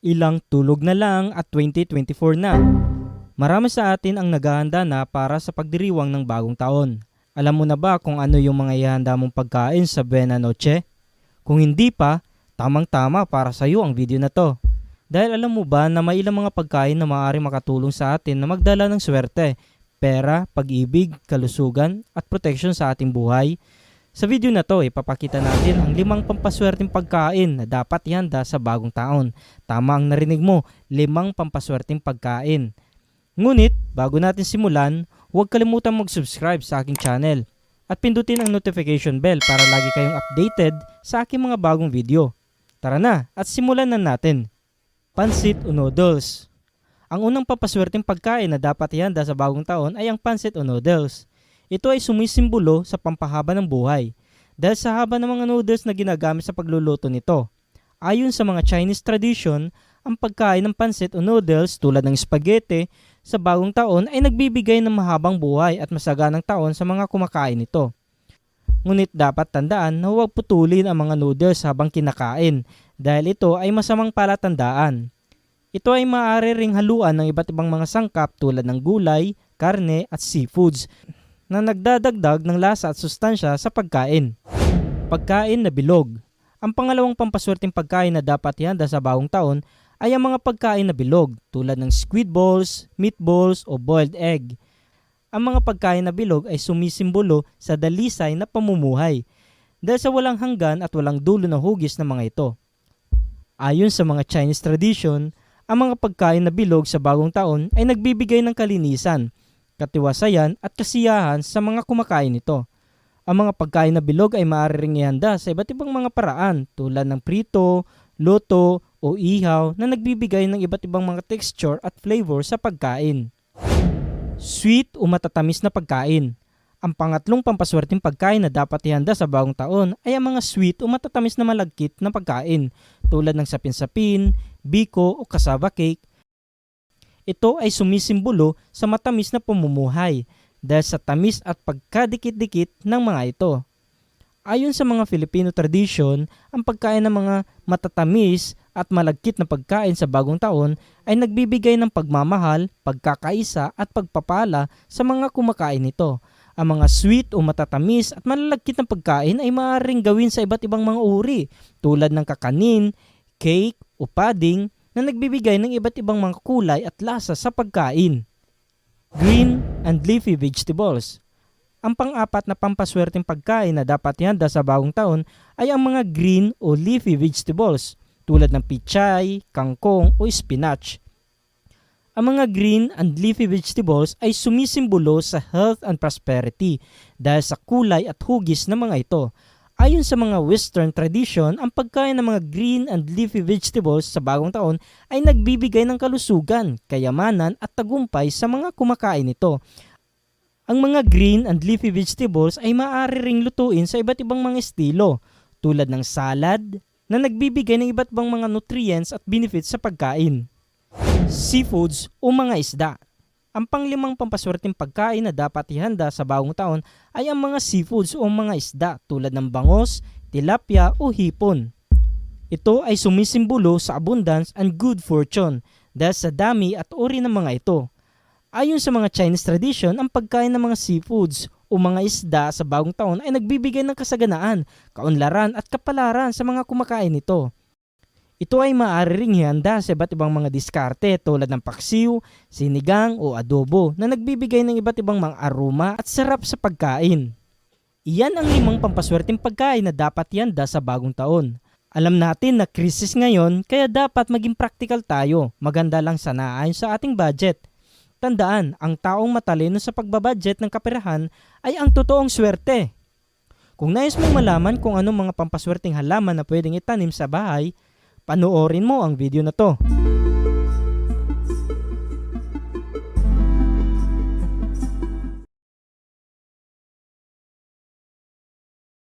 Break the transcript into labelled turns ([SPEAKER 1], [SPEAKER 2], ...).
[SPEAKER 1] Ilang tulog na lang at 2024 na. Marami sa atin ang naghahanda na para sa pagdiriwang ng bagong taon. Alam mo na ba kung ano yung mga ihanda mong pagkain sa Buena Noche? Kung hindi pa, tamang-tama para sa iyo ang video na to. Dahil alam mo ba na may ilang mga pagkain na maaaring makatulong sa atin na magdala ng swerte, pera, pag-ibig, kalusugan at protection sa ating buhay? Sa video na to, ipapakita natin ang limang pampaswerteng pagkain na dapat ihanda sa bagong taon. Tama ang narinig mo, limang pampaswerteng pagkain. Ngunit, bago natin simulan, huwag kalimutan mag-subscribe sa aking channel at pindutin ang notification bell para lagi kayong updated sa aking mga bagong video. Tara na at simulan na natin. Pansit o noodles. Ang unang papaswerteng pagkain na dapat ihanda sa bagong taon ay ang pansit o noodles. Ito ay sumisimbolo sa pampahaba ng buhay dahil sa haba ng mga noodles na ginagamit sa pagluluto nito. Ayon sa mga Chinese tradition, ang pagkain ng pansit o noodles tulad ng spaghetti sa bagong taon ay nagbibigay ng mahabang buhay at masaganang taon sa mga kumakain nito. Ngunit dapat tandaan na huwag putulin ang mga noodles habang kinakain dahil ito ay masamang palatandaan. Ito ay maaari ring haluan ng iba't ibang mga sangkap tulad ng gulay, karne at seafoods na nagdadagdag ng lasa at sustansya sa pagkain. Pagkain na bilog. Ang pangalawang pampaswerteng pagkain na dapat ihanda sa bagong taon ay ang mga pagkain na bilog tulad ng squid balls, meatballs o boiled egg. Ang mga pagkain na bilog ay sumisimbolo sa dalisay na pamumuhay dahil sa walang hanggan at walang dulo na hugis ng mga ito. Ayon sa mga Chinese tradition, ang mga pagkain na bilog sa bagong taon ay nagbibigay ng kalinisan, katiwasayan at kasiyahan sa mga kumakain nito. Ang mga pagkain na bilog ay maaari ring ihanda sa iba't ibang mga paraan tulad ng prito, luto o ihaw na nagbibigay ng iba't ibang mga texture at flavor sa pagkain. Sweet o matatamis na pagkain. Ang pangatlong pampaswerteng pagkain na dapat ihanda sa bagong taon ay ang mga sweet o matatamis na malagkit na pagkain tulad ng sapin-sapin, biko o cassava cake. Ito ay sumisimbolo sa matamis na pamumuhay dahil sa tamis at pagkadikit-dikit ng mga ito. Ayon sa mga Filipino tradition, ang pagkain ng mga matatamis at malagkit na pagkain sa bagong taon ay nagbibigay ng pagmamahal, pagkakaisa at pagpapala sa mga kumakain nito. Ang mga sweet o matatamis at malalagkit na pagkain ay maaaring gawin sa iba't ibang mga uri tulad ng kakanin, cake o pudding na nagbibigay ng iba't ibang mga kulay at lasa sa pagkain. Green and leafy vegetables. Ang pang-apat na pampaswerteng pagkain na dapat ihanda sa bagong taon ay ang mga green o leafy vegetables tulad ng pichay, kangkong o spinach. Ang mga green and leafy vegetables ay sumisimbolo sa health and prosperity dahil sa kulay at hugis ng mga ito. Ayon sa mga western tradition, ang pagkain ng mga green and leafy vegetables sa bagong taon ay nagbibigay ng kalusugan, kayamanan at tagumpay sa mga kumakain nito. Ang mga green and leafy vegetables ay maaari ring lutuin sa iba't ibang mga estilo tulad ng salad na nagbibigay ng iba't ibang mga nutrients at benefits sa pagkain. Seafoods o mga isda. Ang panglimang pampaswerteng pagkain na dapat ihanda sa bagong taon ay ang mga seafoods o mga isda tulad ng bangos, tilapia o hipon. Ito ay sumisimbolo sa abundance and good fortune dahil sa dami at uri ng mga ito. Ayon sa mga Chinese tradition, ang pagkain ng mga seafoods o mga isda sa bagong taon ay nagbibigay ng kasaganaan, kaunlaran at kapalaran sa mga kumakain nito. Ito ay maaari ring ihanda sa iba't ibang mga diskarte tulad ng paksiw, sinigang o adobo na nagbibigay ng iba't ibang mga aroma at sarap sa pagkain. Iyan ang limang pampaswerteng pagkain na dapat ihanda sa bagong taon. Alam natin na krisis ngayon kaya dapat maging practical tayo. Maganda lang sana ayon sa ating budget. Tandaan, ang taong matalino sa pagbabudget ng kaperahan ay ang totoong swerte. Kung nais mong malaman kung anong mga pampaswerteng halaman na pwedeng itanim sa bahay, panoorin mo ang video na to.